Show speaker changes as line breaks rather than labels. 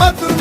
Fatma